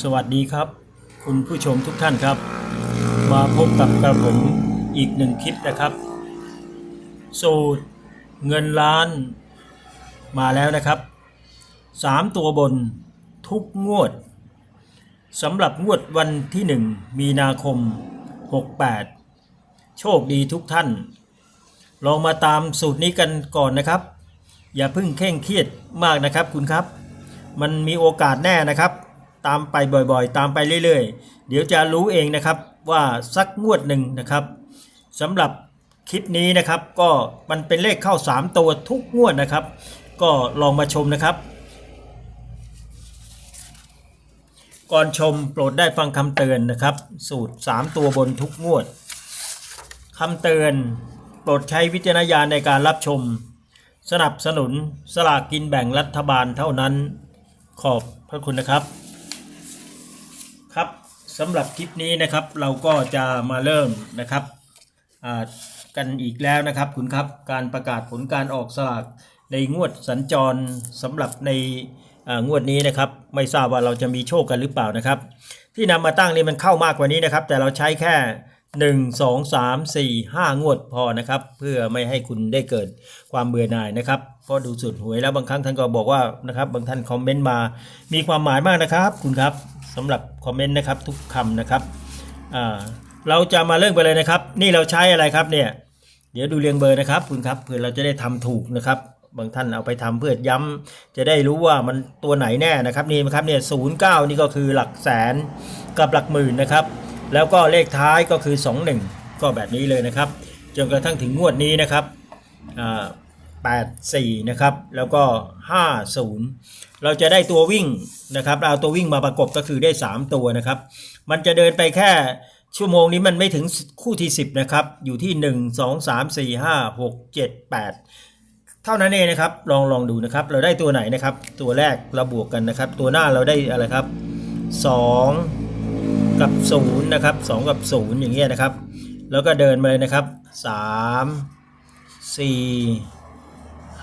สวัสดีครับ คุณผู้ชมทุกท่านครับ มาพบกับกระผมอีกหนึ่งคลิปนะครับ สูตรเงินล้านมาแล้วนะครับสามตัวบนทุกงวดสำหรับงวดวันที่ 1 มีนาคม 68 โชคดีทุกท่าน ลองมาตามสูตรนี้กันก่อนนะครับ อย่าเพิ่งเคร่งเครียดมากนะครับคุณครับ มันมีโอกาสแน่นะครับ ตามไปบ่อยๆ ตามไปเรื่อยๆ เดี๋ยวจะรู้เองนะครับว่าสักงวดหนึ่งนะครับสำหรับคลิปนี้นะครับก็มันเป็นเลขเข้า 3 ตัวทุกงวดนะครับ ก็ลองมาชมนะครับ ก่อนชมโปรดได้ฟังคำเตือนนะครับ สูตร 3 ตัวบนทุกงวดคำเตือนโปรดใช้วิจารณญาณในการรับชม สนับสนุนสลากกินแบ่งรัฐบาลเท่านั้น ขอบพระคุณนะครับครับ สำหรับคลิปนี้นะครับเราก็จะมาเริ่มนะครับกันอีกแล้วนะครับคุณครับการประกาศผลการออกสลากในงวดสัญจรสำหรับในงวดนี้นะครับ ไม่ทราบว่าเราจะมีโชคกันหรือเปล่านะครับ ที่นำมาตั้งนี่มันเข้ามากกว่านี้นะครับ แต่เราใช้แค่ 1 2 3 4 5 งวดพอนะครับ เพื่อไม่ให้คุณได้เกิดความเบื่อหน่ายนะครับเพราะดูสุดหวยแล้วบางครั้งท่านก็บอกว่านะครับบางท่านคอมเมนต์มามีความหมายมากนะครับ คุณครับ สำหรับคอมเมนต์นะครับทุกคำนะครับเราจะมาเริ่มไปเลยนะครับ นี่เราใช้อะไรครับเนี่ยเดี๋ยวดูเรียงเบอร์นะครับคุณครับเพื่อเราจะได้ทำถูกนะครับบางท่านเอาไปทำเพื่อย้ำจะได้รู้ว่ามันตัวไหนแน่นะครับนี่นะครับเนี่ยศูนย์เก้านี่ก็คือหลักแสนกับหลักหมื่นนะครับ แล้วก็เลขท้ายก็คือ 21 ก็แบบนี้เลยนะครับจนกระทั่งถึงงวดนี้นะครับอ่า 84 นะครับ แล้วก็ 50 เราจะได้ตัววิ่งนะครับเอาตัววิ่งมาประกบก็คือได้ 3 ตัวนะครับ มันจะเดินไปแค่ชั่วโมงนี้มันไม่ถึงคู่ที่ 10 นะครับ อยู่ที่ 1 2 3 4 5 6 7 8 เท่านั้นเองนะครับ ลองลองดูนะครับ เราได้ตัวไหนนะครับ ตัวแรกเราบวกกันนะครับ ตัวหน้าเราได้อะไรครับ 2 กับ 0 นะครับ 2 กับ 0 อย่างเงี้ยนะครับ แล้วก็เดินมาเลยนะครับ 3 4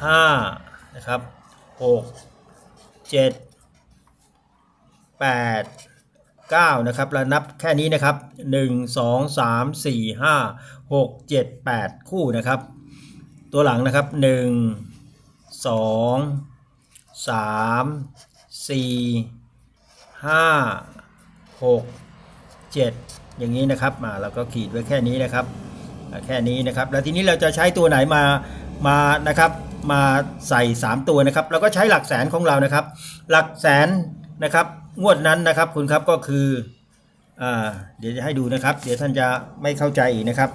5นะครับ6 7 8 9นะครับเรานับแค่นี้นะครับ1 2 3 4 5 6 7 8คู่นะครับ ตัวหลังนะครับ1 2 3 4 5 6 7อย่างนี้นะครับมาเราก็ขีดไว้แค่นี้นะครับแค่นี้นะครับ แล้วทีนี้เราจะใช้ตัวไหนมามานะครับ มาใส่ 3 ตัวนะครับเราก็ใช้หลักแสนของเรานะครับ หลักแสนนะครับงวดนั้นนะครับคุณครับก็คืออ่าเดี๋ยวจะให้ดูนะครับ เดี๋ยวท่านจะไม่เข้าใจอีกนะครับ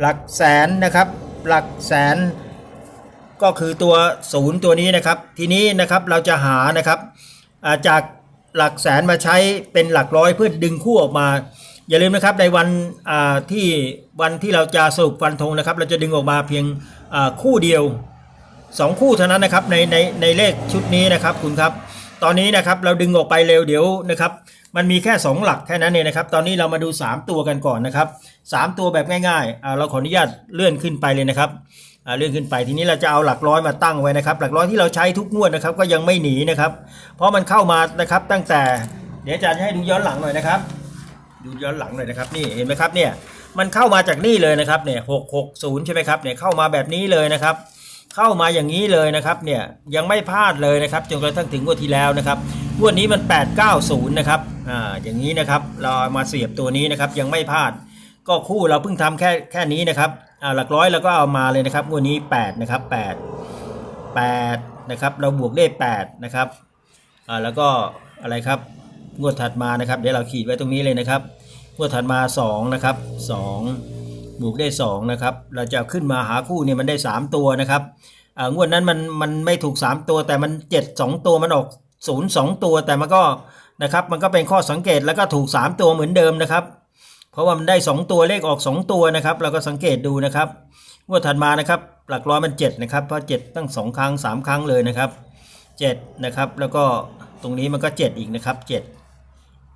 หลักแสนนะครับ หลักแสนก็คือตัวศูนย์ตัวนี้นะครับ ทีนี้นะครับเราจะหานะครับาจากหลักแสนมาใช้เป็นหลักร้อยเพื่อดึงคู่ออกมา อย่าลืมนะครับในวันที่วันที่เราจะสรุปฟันธงนะครับ เราจะดึงออกมาเพียงคู่เดียว สองคู่เท่านั้นนะครับในในในเลขชุดนี้นะครับคุณครับ ตอนนี้นะครับเราดึงออกไปเร็วเดี๋ยวนะครับมันมีแค่ 2 หลักแค่นั้นเองนะครับ ตอนนี้เรามาดู 3 ตัวกันก่อนนะครับ 3 ตัวแบบง่ายๆอ่าเราขออนุญาตเลื่อนขึ้นไปเลยนะครับอ่าเลื่อนขึ้นไปทีนี้เราจะเอาหลักร้อยมาตั้งไว้นะครับ หลักร้อยที่เราใช้ทุกงวดนะครับก็ยังไม่หนีนะครับ เพราะมันเข้ามานะครับตั้งแต่เดี๋ยวอาจารย์จะให้ดูย้อนหลังหน่อยนะครับ ดูย้อนหลังหน่อยนะครับ นี่เห็นไหมครับเนี่ยมันเข้ามาจากนี่เลยนะครับเนี่ยหกหกศูนย์ใช่ไหมครับเนี่ยเข้ามาแบบนี้เลยนะครับ เข้ามาอย่างนี้เลยนะครับเนี่ยยังไม่พลาดเลยนะครับจนกระทั่งถึงงวดที่แล้วนะครับงวดนี้มัน 890 นะครับอ่าอย่างนี้นะครับเราเอามาเสียบตัวนี้นะครับยังไม่พลาด ก็คู่เราเพิ่งทำแค่แค่นี้นะครับอ่าหลักร้อยเราก็เอามาเลยนะครับงวดนี้ 8 นะครับ 8 8 นะครับเราบวกได้ 8 นะครับอ่าแล้วก็อะไรครับงวดถัดมานะครับ เดี๋ยวเราขีดไว้ตรงนี้เลยนะครับงวดถัดมา 2 นะครับ 2 บวกได้ 2 นะครับ เราจะขึ้นมาหาคู่เนี่ยมันได้ 3 ตัวนะครับงวดนั้นมันมันไม่ถูก 3 ตัวแต่มัน 7 2 ตัวมันออก 0 2 ตัวแต่มันก็นะครับมันก็เป็นข้อสังเกตแล้วก็ถูก 3 ตัวเหมือนเดิมนะครับ เพราะว่ามันได้ 2 ตัวเลขออก 2 ตัวนะครับ เราก็สังเกตดูนะครับงวดถัดมานะครับหลักร้อยมัน 7 นะครับ เพราะ 7 ตั้ง 2 ครั้ง 3 ครั้งเลยนะครับ7นะครับแล้วก็ตรงนี้มันก็ 7 อีกนะครับ 7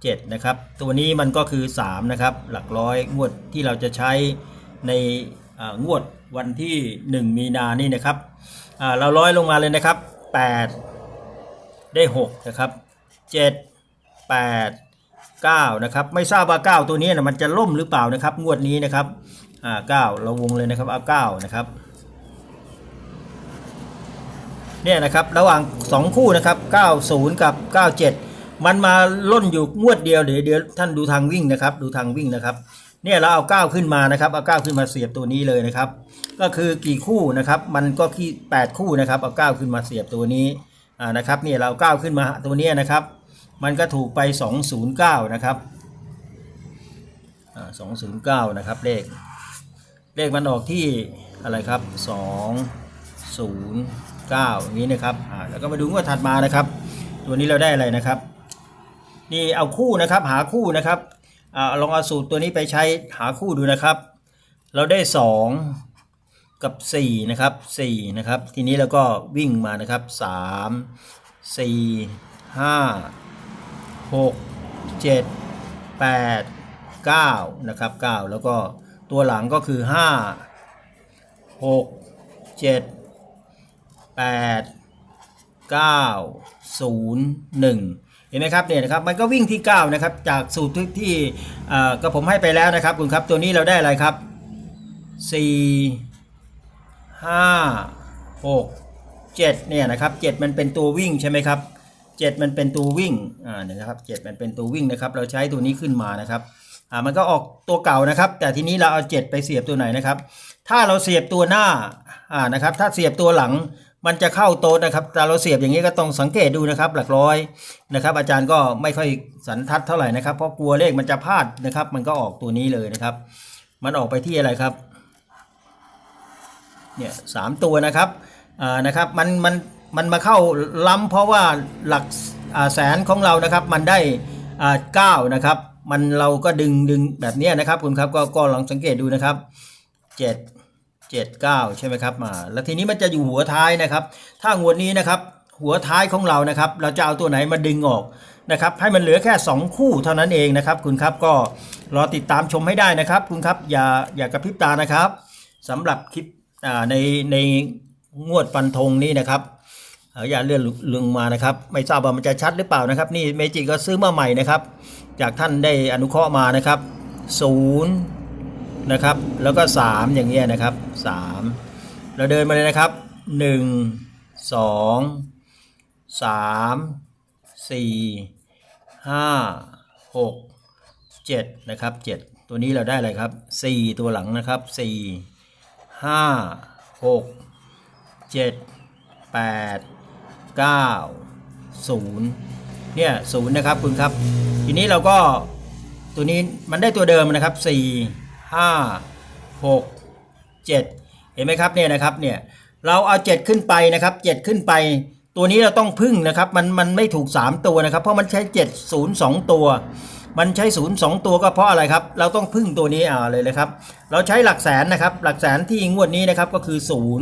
7 นะครับ ตัวนี้มันก็คือ 3 นะครับ หลักร้อยงวดที่เราจะใช้ ในงวดวันที่ 1 มีนานี่นะครับเราร้อยลงมาเลยนะครับ 8 ได้6นะครับ7 8 9นะครับไม่ทราบว่า 9 ตัวนี้นะมันจะล่มหรือเปล่านะครับงวดนี้นะครับอ่า9เราวงเลยนะครับเอา9นะครับเนี่ยนะครับระหว่าง 2 คู่นะครับ 90 กับ 97 มันมาล่นอยู่งวดเดียวเดี๋ยวเดี๋ยวท่านดูทางวิ่งนะครับ ดูทางวิ่งนะครับ เนี่ยเราเอา9ขึ้นมานะครับเอา9ขึ้นมาเสียบตัวนี้เลยนะครับ ก็คือกี่คู่นะครับ มันก็กี่8คู่นะครับเอา9ขึ้นมาเสียบตัวนี้อ่านะครับเนี่ยเราเอาขึ้นมาตัวนี้นะครับ มันก็ถูกไป209นะครับสอ่า209นะครับเลข เลขมันออกที่อะไรครับ209อย่างนี้นะครับอ่าแล้วก็มาดูงวดถัดมานะครับ ตัวนี้เราได้อะไรนะครับ นี่เอาคู่นะครับหาคู่นะครับ อ่าลองเอาสูตรตัวนี้ไปใช้หาคู่ดูนะครับ เราได้ 2 กับ 4 นะครับ4นะครับ ทีนี้เราก็วิ่งมานะครับ 3 4 5 6 7 8 9นะครับ9แล้วก็ตัวหลังก็คือ 5 6 7 8 9 0 1เห็นไหมครับเนี่ยนะครับมันก็วิ่งที่ 9 นะครับ จากสูตรที่ที่เอ่อก็ผมให้ไปแล้วนะครับคุณครับตัวนี้เราได้อะไรครับ 4 5 6 7เนี่ยนะครับ7มันเป็นตัววิ่งใช่ไหมครับ7มันเป็นตัววิ่งอ่าเนี่ยนะครับ7มันเป็นตัววิ่งนะครับ เราใช้ตัวนี้ขึ้นมานะครับอ่ามันก็ออกตัวเก่านะครับ แต่ทีนี้เราเอา 7 ไปเสียบตัวไหนนะครับ ถ้าเราเสียบตัวหน้าอ่านะครับ ถ้าเสียบตัวหลัง มันจะเข้าโต๊ะนะครับแต่เราเสียบอย่างนี้ก็ต้องสังเกตดูนะครับ หลักร้อยนะครับ อาจารย์ก็ไม่ค่อยสันทัดเท่าไหร่นะครับ เพราะกลัวเลขมันจะพลาดนะครับ มันก็ออกตัวนี้เลยนะครับ มันออกไปที่อะไรครับเนี่ยสามตัวนะครับอ่านะครับมันมันมันมาเข้าล้ำเพราะว่าหลักแสนของเรานะครับ มันได้อ่าเก้านะครับ มันเราก็ดึงดึงแบบนี้นะครับคุณครับก็ก็ลองสังเกตดูนะครับเจ็ด เจ็ดเก้าใช่ไหมครับมาแล้วทีนี้มันจะอยู่หัวท้ายนะครับ ถ้างวดนี้นะครับ หัวท้ายของเรานะครับ เราจะเอาตัวไหนมาดึงออกนะครับ ให้มันเหลือแค่ 2 คู่เท่านั้นเองนะครับ คุณครับก็รอติดตามชมให้ได้นะครับ คุณครับอย่าอย่ากระพริบตานะครับสำหรับคลิปในในงวดฟันธงนี้นะครับเอ่ออย่าเลื่อนลงมานะครับ ไม่ทราบว่ามันจะชัดหรือเปล่านะครับ นี่เมจิก็ซื้อมาใหม่นะครับ จากท่านได้อนุเคราะห์มานะครับศูนย์ นะครับ แล้วก็ 3 อย่างเงี้ยนะครับ 3 เราเดินมาเลยนะครับ 1 2 3 4 5 6 7 นะครับ 7 ตัวนี้เราได้อะไรครับ 4 ตัวหลังนะครับ4ห้าหกเจ็ดแปดเก้าศูนย์เนี่ยศูนย์นะครับคุณครับ ทีนี้เราก็ตัวนี้มันได้ตัวเดิมนะครับสี่ ห้าหกเจ็ดเห็นไหมครับเนี่ยนะครับเนี่ยเราเอาเจ็ดขึ้นไปนะครับเจ็ดขึ้นไป ตัวนี้เราต้องพึ่งนะครับ มันมันไม่ถูก 3 ตัวนะครับ เพราะมันใช้ 7 0 2 ตัว มันใช้ 0 2 ตัวก็เพราะอะไรครับ เราต้องพึ่งตัวนี้อ่าเลยเลยครับ เราใช้หลักแสนนะครับ หลักแสนที่งวดนี้นะครับก็คือ 0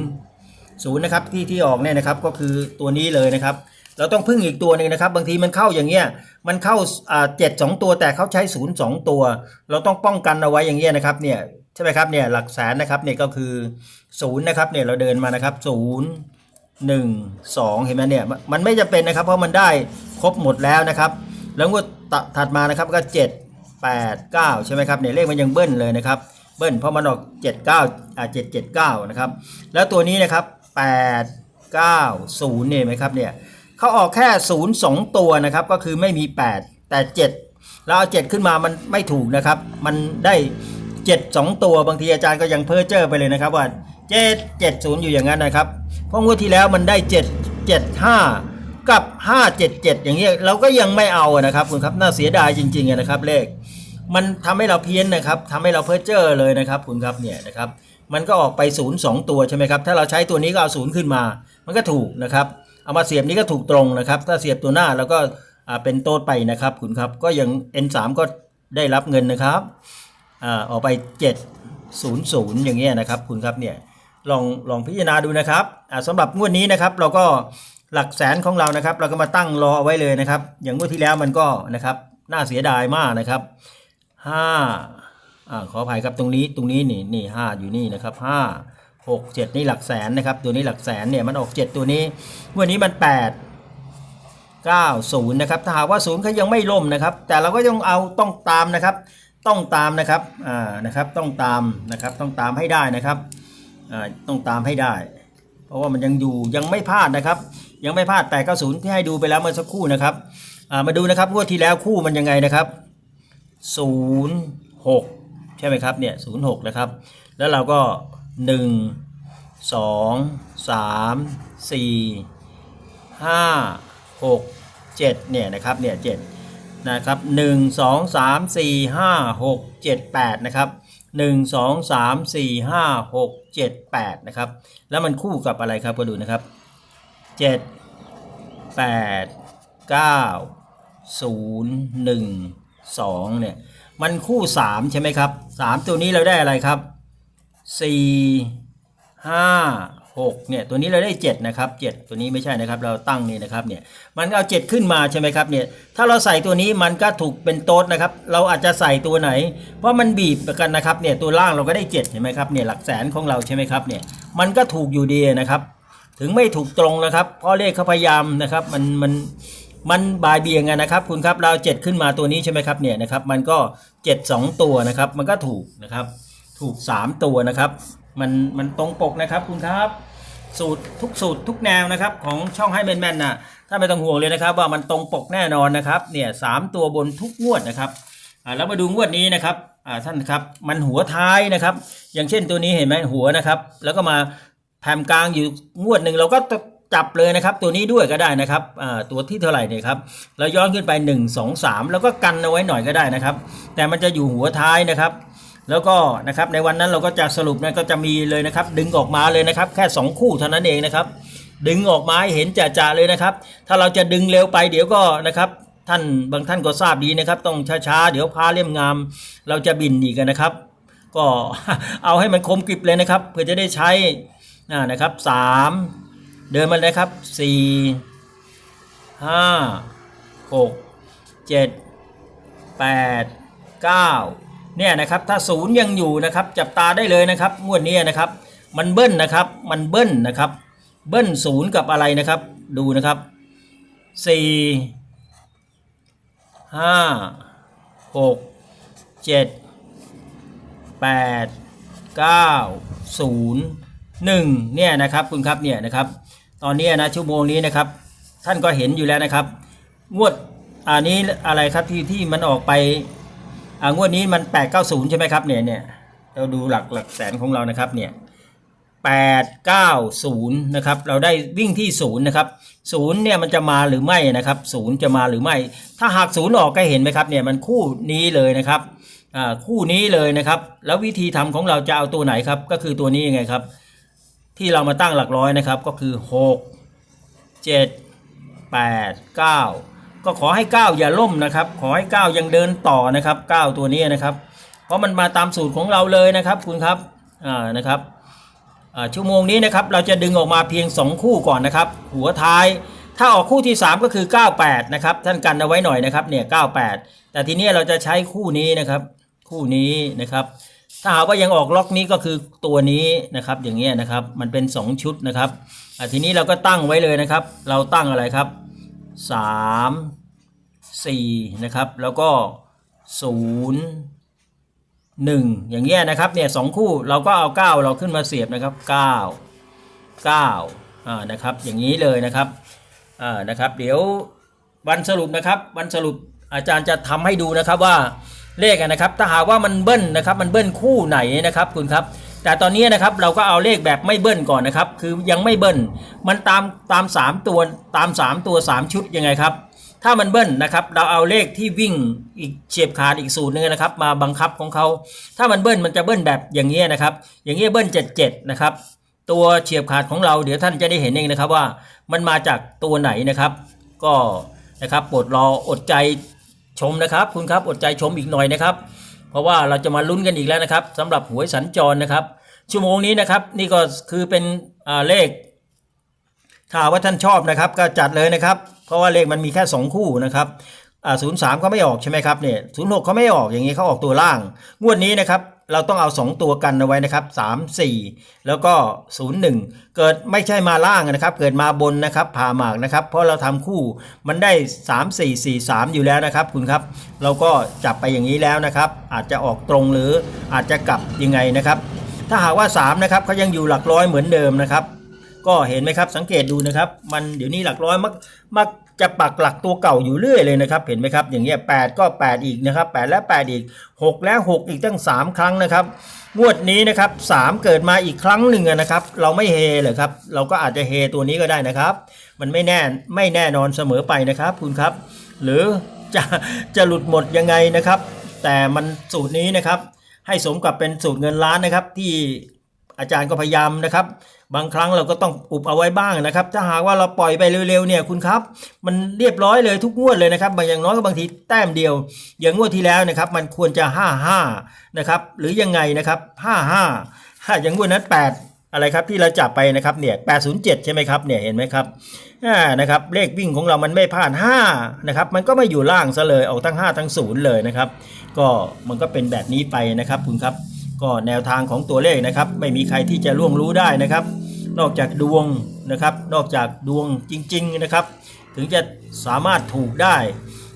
0นะครับที่ที่ออกเนี่ยนะครับก็คือตัวนี้เลยนะครับ เราต้องพึ่งอีกตัวหนึ่งนะครับ บางทีมันเข้าอย่างเงี้ยมันเข้าอ่าเจ็ดสองตัวแต่เขาใช้ศูนย์สองตัว เราต้องป้องกันเอาไว้อย่างเงี้ยนะครับเนี่ยใช่ไหมครับเนี่ยหลักแสนนะครับเนี่ยก็คือศูนย์นะครับเนี่ยเราเดินมานะครับศูนย์หนึ่งสองเห็นไหมเนี่ยมันไม่จำเป็นนะครับ เพราะมันได้ครบหมดแล้วนะครับ แล้วงวดตถัดมานะครับก็เจ็ดแปดเก้าใช่ไหมครับเนี่ยเลขมันยังเบิ้ลเลยนะครับเบิ้ลเพราะมันออกเจ็ดเก้าอ่าเจ็ดเจ็ดเก้านะครับแล้วตัวนี้นะครับแปดเก้าศูนย์เนี่ยเห็นไหมครับเนี่ย เขาออกแค่ศูนย์สองตัวนะครับ ก็คือไม่มีแปดแต่เจ็ดเราเอาเจ็ดขึ้นมามันไม่ถูกนะครับ มันได้เจ็ดสองตัวบางทีอาจารย์ก็ยังเพ้อเจ้อไปเลยนะครับว่าเจ็ดเจ็ดศูนย์อยู่อย่างนั้นนะครับ เพราะงวดที่แล้วมันได้เจ็ดเจ็ดห้ากับห้าเจ็ดเจ็ดอย่างเงี้ยเราก็ยังไม่เอาอะนะครับคุณครับน่าเสียดายจริงๆนะครับเลขมันทำให้เราเพี้ยนนะครับทำให้เราเพ้อเจ้อเลยนะครับคุณครับเนี่ยนะครับ มันก็ออกไปศูนย์สตัวใช่ไหมครับ ถ้าเราใช้ตัวนี้ก็เอาศูนย์ขึ้นมา มันก็ถูกนะครับ เอามาเสียบนี้ก็ถูกตรงนะครับ ถ้าเสียบตัวหน้าแล้วก็เป็นโต้ไปนะครับคุณครับ ก็ยัง N3 ก็ได้รับเงินนะครับออกไป 700 อย่างเงี้ยนะครับคุณครับเนี่ยลองลองพิจารณาดูนะครับอ่าสำหรับงวดนี้นะครับเราก็หลักแสนของเรานะครับ เราก็มาตั้งรอเอาไว้เลยนะครับ อย่างงวดที่แล้วมันก็นะครับน่าเสียดายมากนะครับห้าอ่าขออภัยครับตรงนี้ตรงนี้นี่นี่ห้าอยู่นี่นะครับห้า หกเจ็ดนี่หลักแสนนะครับ ตัวนี้หลักแสนเนี่ยมันออกเจ็ดตัวนี้ วันนี้มันแปด90นะครับถ้าหากว่าศูนย์เขายังไม่ล่มนะครับ แต่เราก็ยังเอาต้องตามนะครับ ต้องตามนะครับอ่านะครับต้องตามนะครับต้องตามให้ได้นะครับอ่าต้องตามให้ได้ เพราะว่ามันยังอยู่ยังไม่พลาดนะครับ ยังไม่พลาดแต่90ที่ให้ดูไปแล้วเมื่อสักครู่นะครับอ่ามาดูนะครับงวดที่แล้วคู่มันยังไงนะครับ 06 ใช่ไหมครับเนี่ย06นะครับแล้วเราก็ หนึ่งสองสามสี่ห้าหกเจ็ดเนี่ยนะครับเนี่ยเจ็ดนะครับหนึ่งสองสามสี่ห้าหกเจ็ดแปดนะครับหนึ่งสองสามสี่ห้าหกเจ็ดแปดนะครับ แล้วมันคู่กับอะไรครับก็ดูนะครับเจ็ดแปดเก้าศูนย์หนึ่งสองเนี่ย มันคู่สามใช่ไหมครับสามตัวนี้เราได้อะไรครับ 4 5 6เนี่ยตัวนี้เราได้7นะครับ7ตัวนี้ไม่ใช่นะครับเราตั้งนี่นะครับเนี่ยมันเอา7ขึ้นมาใช่ไหมครับเนี่ยถ้าเราใส่ตัวนี้มันก็ถูกเป็นโต๊ดนะครับเราอาจจะใส่ตัวไหน เพราะมันบีบกันนะครับเนี่ยตัวล่างเราก็ได้7เห็นไหมครับเนี่ยหลักแสนของเราใช่ไหมครับเนี่ยมันก็ถูกอยู่ดีนะครับ ถึงไม่ถูกตรงนะครับเพราะเลขเขาพยายามนะครับมันมันมันบายเบียงกันนะครับ คุณครับเราเจ็ดขึ้นมาตัวนี้ใช่ไหมครับเนี่ยนะครับมันก็เจ็ดสองตัวนะครับมันก็ถูกนะครับ ถูกสามตัวนะครับ มันมันตรงปกนะครับคุณครับ สูตรทุกสูตรทุกแนวนะครับของช่องให้แมนๆน่ะถ้าไม่ต้องห่วงเลยนะครับ ว่ามันตรงปกแน่นอนนะครับเนี่ยสามตัวบนทุกงวดนะครับอ่าแล้วมาดูงวดนี้นะครับอ่าท่านครับมันหัวท้ายนะครับ อย่างเช่นตัวนี้เห็นไหมหัวนะครับ แล้วก็มาแผ่นกลางอยู่งวดหนึ่งเราก็จับเลยนะครับ ตัวนี้ด้วยก็ได้นะครับตัวที่เท่าไหร่เนี่ยครับเราย้อนขึ้นไป 1 2 3 แล้วก็กันเอาไว้หน่อยก็ได้นะครับ แต่มันจะอยู่หัวท้ายนะครับ แล้วก็นะครับในวันนั้นเราก็จะสรุปนะก็จะมีเลยนะครับ ดึงออกมาเลยนะครับ แค่ 2 คู่เท่านั้นเองนะครับ ดึงออกมาให้เห็นจ่าๆเลยนะครับ ถ้าเราจะดึงเร็วไปเดี๋ยวก็นะครับท่านบางท่านก็ทราบดีนะครับ ต้องช้าๆ เดี๋ยวพาเล่มงาม เราจะบินอีกนะครับ ก็เอาให้มันคมกริบเลยนะครับ เพื่อจะได้ใช้นะครับสามเดินมาเลยครับสี่ห้าหกเจ็ดแปดเก้า เนี่ยนะครับถ้าศูนย์ยังอยู่นะครับจับตาได้เลยนะครับงวดนี้นะครับ มันเบิ้ลนะครับมันเบิ้ลนะครับ เบิ้ลศูนย์กับอะไรนะครับ ดูนะครับสี่ห้าหกเจ็ดแปดเก้าศูนย์หนึ่งเนี่ยนะครับคุณครับเนี่ยนะครับ ตอนนี้นะชั่วโมงนี้นะครับ ท่านก็เห็นอยู่แล้วนะครับ งวดอันนี้อะไรครับที่ที่มันออกไป อ่างวดนี้มันแปดเก้าศูนย์ใช่ไหมครับเนี่ยเนี่ยเราดูหลักหลักแสนของเรานะครับเนี่ยแปดเก้าศูนย์นะครับเราได้วิ่งที่ศูนย์นะครับศูนย์เนี่ยมันจะมาหรือไม่นะครับศูนย์จะมาหรือไม่ ถ้าหากศูนย์ออกก็เห็นไหมครับเนี่ยมันคู่นี้เลยนะครับอ่าคู่นี้เลยนะครับ แล้ววิธีทำของเราจะเอาตัวไหนครับก็คือตัวนี้ยังไงครับ ที่เรามาตั้งหลักร้อยนะครับก็คือ6 7 8 9ก็ ก็ขอให้9อย่าล่มนะครับ ขอให้9ยังเดินต่อนะครับ9ตัวนี้นะครับ เพราะมันมาตามสูตรของเราเลยนะครับ คุณครับอ่านะครับอ่าชั่วโมงนี้นะครับเราจะดึงออกมาเพียง 2 คู่ก่อนนะครับ หัวท้าย ถ้าออกคู่ที่ 3 ก็คือ 98 นะครับ ท่านกันเอาไว้หน่อยนะครับเนี่ย98 แต่ทีนี้เราจะใช้คู่นี้นะครับ คู่นี้นะครับ ถ้าหากว่ายังออกล็อกนี้ก็คือตัวนี้นะครับ อย่างเงี้ยนะครับมันเป็น 2 ชุดนะครับอะทีนี้เราก็ตั้งไว้เลยนะครับ เราตั้งอะไรครับ 3 4นะครับ แล้วก็0 1อย่างเงี้ยนะครับเนี่ยสองคู่เราก็เอา9เราขึ้นมาเสียบนะครับ9 9อ่านะครับอย่างนี้เลยนะครับอ่านะครับ เดี๋ยววันสรุปนะครับวันสรุปอาจารย์จะทำให้ดูนะครับว่าเลขนะครับถ้าหากว่ามันเบิ้ลนะครับมันเบิ้ลคู่ไหนนะครับคุณครับ แต่ตอนนี้นะครับเราก็เอาเลขแบบไม่เบิ้ลก่อนนะครับ คือยังไม่เบิ้ลมันตามตามสามตัวตามสามตัวสามชุดยังไงครับ ถ้ามันเบิ้ลนะครับเราเอาเลขที่วิ่งอีกเฉียบขาดอีกสูตรนึงนะครับ มาบังคับของเขา ถ้ามันเบิ้ลมันจะเบิ้ลแบบอย่างเงี้ยนะครับ อย่างเงี้ยเบิ้ลเจ็ดเจ็ดนะครับตัวเฉียบขาดของเราเดี๋ยวท่านจะได้เห็นเองนะครับว่ามันมาจากตัวไหนนะครับ ก็นะครับโปรดรออดใจชมนะครับ คุณครับอดใจชมอีกหน่อยนะครับ เพราะว่าเราจะมาลุ้นกันอีกแล้วนะครับสำหรับหวยสัญจรนะครับ ชั่วโมงนี้นะครับนี่ก็คือเป็นเลข ถ้าว่าท่านชอบนะครับ ก็จัดเลยนะครับ เพราะว่าเลขมันมีแค่ 2 คู่นะครับศูนย์สามก็ไม่ออกใช่ไหมครับเนี่ยศูนย์หกเขาไม่ออกอย่างนี้เขาออกตัวล่าง งวดนี้นะครับ เราต้องเอา 2 ตัวกันเอาไว้นะครับ 3 4 แล้วก็ 0 1 เกิดไม่ใช่มาล่างนะครับ เกิดมาบนนะครับผ่าหมากนะครับ เพราะเราทำคู่มันได้ 3 4 4 3 อยู่แล้วนะครับ คุณครับ เราก็จับไปอย่างนี้แล้วนะครับ อาจจะออกตรงหรืออาจจะกลับยังไงนะครับ ถ้าหากว่า 3 นะครับเขายังอยู่หลักร้อยเหมือนเดิมนะครับ ก็เห็นไหมครับสังเกตดูนะครับ มันเดี๋ยวนี้หลักร้อยมักมัก จะปักหลักตัวเก่าอยู่เรื่อยเลยนะครับ เห็นไหมครับ อย่างเงี้ยแก็ 8 อีกนะครับ8และ 8 อีก 6 และ 6 อีกตั้ง 3 ครั้งนะครับงวดนี้นะครับ3เกิดมาอีกครั้งหนึ่งนะครับ เราไม่เฮเลยครับ เราก็อาจจะเฮตัวนี้ก็ได้นะครับ มันไม่แน่ไม่แน่นอนเสมอไปนะครับคุณครับ หรือจะจะหลุดหมดยังไงนะครับ แต่มันสูตรนี้นะครับ ให้สมกับเป็นสูตรเงินล้านนะครับที่ อาจารย์ก็พยายามนะครับ บางครั้งเราก็ต้องอุบเอาไว้บ้างนะครับ ถ้าหากว่าเราปล่อยไปเร็วๆเนี่ยคุณครับ มันเรียบร้อยเลยทุกงวดเลยนะครับบางอย่างน้อยก็บางทีแต้มเดียว อย่างงวดที่แล้วนะครับ มันควรจะ 5 5นะครับหรือยังไงนะครับ 5 5 5อย่างงวดนั้น 8อะไรครับที่เราจับไปนะครับเนี่ย807 ใช่ไหมครับเนี่ยเห็นไหมครับอ่านะครับเลขวิ่งของเรามันไม่พลาด5นะครับมันก็ไม่อยู่ล่างซะเลยออกทั้ง 5 ทั้ง 0 เลยนะครับ ก็มันก็เป็นแบบนี้ไปนะครับคุณครับ ก็แนวทางของตัวเลขนะครับ ไม่มีใครที่จะล่วงรู้ได้นะครับ นอกจากดวงนะครับ นอกจากดวงจริง ๆนะครับ ถึงจะสามารถถูกได้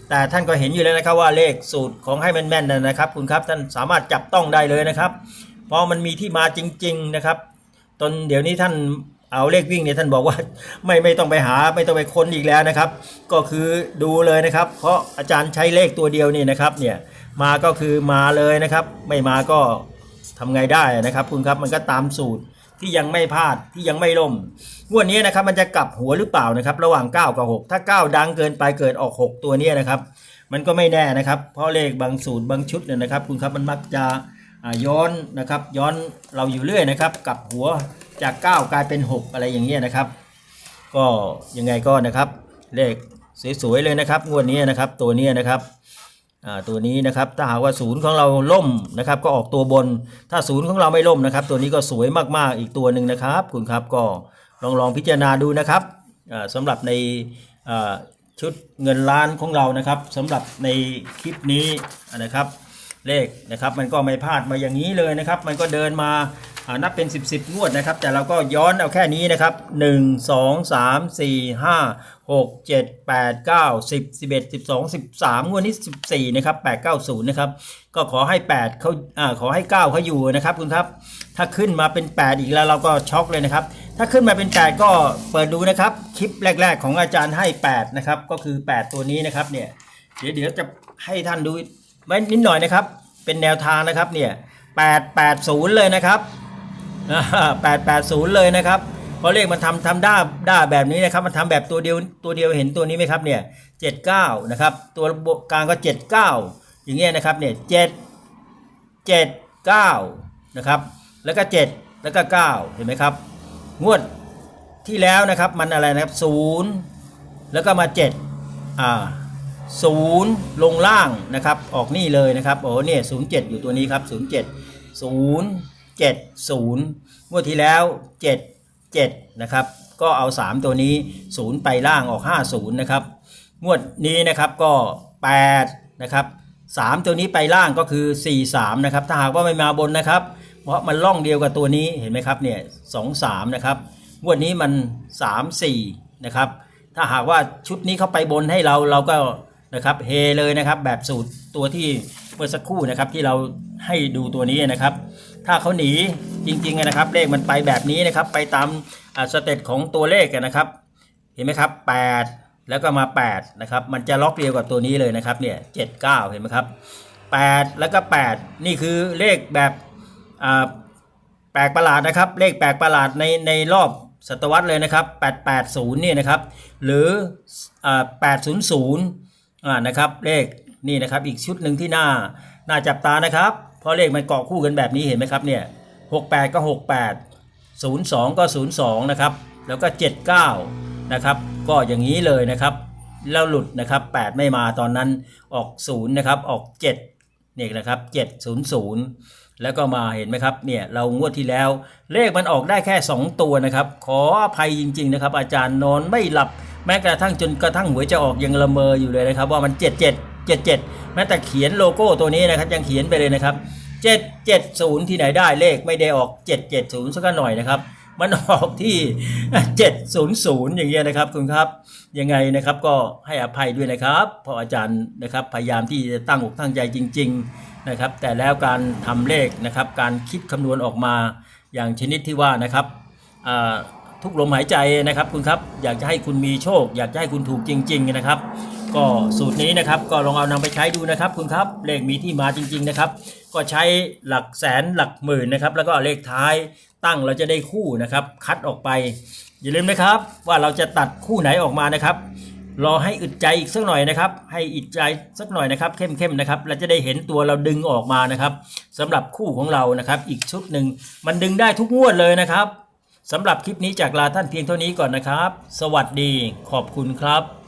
แต่ท่านก็เห็นอยู่แล้วนะครับว่าเลขสูตรของให้แม่นๆนะครับ คุณครับท่านสามารถจับต้องได้เลยนะครับ เพราะมันมีที่มาจริง ๆนะครับตนเดี๋ยวนี้ท่านเอาเลขวิ่งเนี่ยท่านบอกว่าไม่ไม่ต้องไปหาไม่ต้องไปค้นอีกแล้วนะครับ ก็คือดูเลยนะครับ เพราะอาจารย์ใช้เลขตัวเดียวนี่นะครับเนี่ยมาก็คือมาเลยนะครับ ไม่มาก็ ทำไงได้นะครับคุณครับมันก็ตามสูตรที่ยังไม่พลาดที่ยังไม่ล่มงวดนี้นะครับมันจะกลับหัวหรือเปล่านะครับระหว่าง 9 กับ 6 ถ้า 9 ดังเกินไปเกิดออก 6 ตัวนี้นะครับ มันก็ไม่แน่นะครับ เพราะเลขบางสูตรบางชุดเนี่ยนะครับ คุณครับมันมักจะย้อนนะครับ ย้อนเราอยู่เรื่อยนะครับกลับหัวจาก 9 กลายเป็น 6 อะไรอย่างเงี้ยนะครับ ก็ยังไงก็นะครับเลขสวยๆเลยนะครับงวดนี้นะครับตัวนี้นะครับ ตัวนี้นะครับถ้าหากว่าศูนย์ของเราล่มนะครับก็ออกตัวบน ถ้าศูนย์ของเราไม่ล่มนะครับ ตัวนี้ก็สวยมากๆอีกตัวหนึ่งนะครับ คุณครับก็ลองลองพิจารณาดูนะครับอ่าสำหรับในชุดเงินล้านของเรานะครับสำหรับในคลิปนี้นะครับ เลขนะครับมันก็ไม่พลาดมาอย่างนี้เลยนะครับ มันก็เดินมา นับเป็น 10บสงวดนะครับ แต่เราก็ย้อนเอาแค่นี้นะครับ 1 2 3 4 5 6 7 8 9 10 11 12 13 งวดนี้ 14 นะครับ 8 9 0 นะครับ ก็ขอให้ 8เขาอ่าขอให้ 9เขาอยู่นะครับคุณครับ ถ้าขึ้นมาเป็น 8 อีกแล้วเราก็ช็อกเลยนะครับ ถ้าขึ้นมาเป็น 8 ก็เปิดดูนะครับ คลิปแรก ๆ ของอาจารย์ให้ 8 นะครับ ก็คือ 8 ตัวนี้นะครับเนี่ย เดี๋ยวเดี๋ยวจะให้ท่านดูไว้นิดหน่อยนะครับ เป็นแนวทางนะครับเนี่ย880 เลยนะครับ 880 เลยนะครับเพราะเลขมันทำทำด้าด้าแบบนี้นะครับ มันทำแบบตัวเดียวตัวเดียวเห็นตัวนี้ไหมครับเนี่ย79นะครับ ตัวกลางก็ 79 อย่างเงี้ยนะครับเนี่ย7 7 9นะครับ แล้วก็ 7 แล้วก็ 9 เห็นไหมครับ งวดที่แล้วนะครับมันอะไรนะครับ 0 แล้วก็มา 7 อ่าศูนย์ลงล่างนะครับ ออกนี่เลยนะครับ โอ้เนี่ยศูนย์เจ็ดอยู่ตัวนี้ครับศูนย์เจ็ดศูนย์ เจ็ดศูนย์งวดที่แล้วเจ็ดเจ็ดนะครับ ก็เอาสามตัวนี้ศูนย์ไปล่างออกห้าศูนย์นะครับ งวดนี้นะครับก็แปดนะครับสามตัวนี้ไปล่างก็คือสี่สามนะครับ ถ้าหากว่าไม่มาบนนะครับ เพราะมันล่องเดียวกับตัวนี้เห็นไหมครับเนี่ยสองสามนะครับ งวดนี้มันสามสี่นะครับ ถ้าหากว่าชุดนี้เข้าไปบนให้เราเราก็นะครับเฮเลยนะครับแบบสูตรตัวที่เมื่อสักครู่นะครับที่เราให้ดูตัวนี้นะครับ ถ้าเขาหนีจริงๆนะครับ เลขมันไปแบบนี้นะครับ ไปตามสเต็ปของตัวเลขนะครับ เห็นไหมครับ 8 แล้วก็มา 8 นะครับ มันจะล็อกเดียวกับตัวนี้เลยนะครับเนี่ย7 9เห็นไหมครับ 8 แล้วก็ 8 นี่คือเลขแบบแปลกประหลาดนะครับ เลขแปลกประหลาดในในรอบศตวรรษเลยนะครับ 880เนี่ยนะครับ หรือ 800อ่านะครับ เลขนี่นะครับ อีกชุดหนึ่งที่น่าน่าจับตานะครับเพราะเลขมันเกาะคู่กันแบบนี้เห็นไหมครับเนี่ย68 ก็ 68 02 ก็ 02 นะครับ แล้วก็ 79 นะครับ ก็อย่างนี้เลยนะครับ แล้วหลุดนะครับ 8 ไม่มาตอนนั้นออก 0 นะครับ ออก 7เนี่ยนะครับ 700 แล้วก็มาเห็นไหมครับ เนี่ยเรางวดที่แล้ว เลขมันออกได้แค่ 2 ตัวนะครับ ขออภัยจริง ๆ นะครับ อาจารย์นอนไม่หลับ แม้กระทั่งจนกระทั่งหวยจะออกยังละเมออยู่เลยนะครับ ว่ามัน 77 77 แม้แต่เขียนโลโก้ตัวนี้นะครับยังเขียนไปเลยนะครับ 770 ที่ไหนได้เลขไม่ได้ออก 770สักหน่อยนะครับมันออกที่ 700 อย่างเงี้ยนะครับคุณครับ ยังไงนะครับก็ให้อภัยด้วยนะครับเพราะอาจารย์นะครับพยายามที่จะตั้งอกตั้งใจจริง ๆนะครับ แต่แล้วการทำเลขนะครับ การคิดคำนวณออกมาอย่างชนิดที่ว่านะครับทุกลมหายใจนะครับคุณครับ อยากจะให้คุณมีโชค อยากจะให้คุณถูกจริง ๆ นะครับ ก็สูตรนี้นะครับก็ลองเอานำไปใช้ดูนะครับคุณครับเลขมีที่มาจริง ๆนะครับ ก็ใช้หลักแสนหลักหมื่นนะครับ แล้วก็เลขท้ายตั้งเราจะได้คู่นะครับ คัดออกไป อย่าลืมนะครับ ว่าเราจะตัดคู่ไหนออกมานะครับรอให้อึดใจอีกสักหน่อยนะครับ ให้อึดใจสักหน่อยนะครับ เข้มๆนะครับ เราจะได้เห็นตัวเราดึงออกมานะครับสำหรับคู่ของเรานะครับ อีกชุดหนึ่งมันดึงได้ทุกงวดเลยนะครับสำหรับคลิปนี้จากลาท่านเพียงเท่านี้ก่อนนะครับ สวัสดีขอบคุณครับ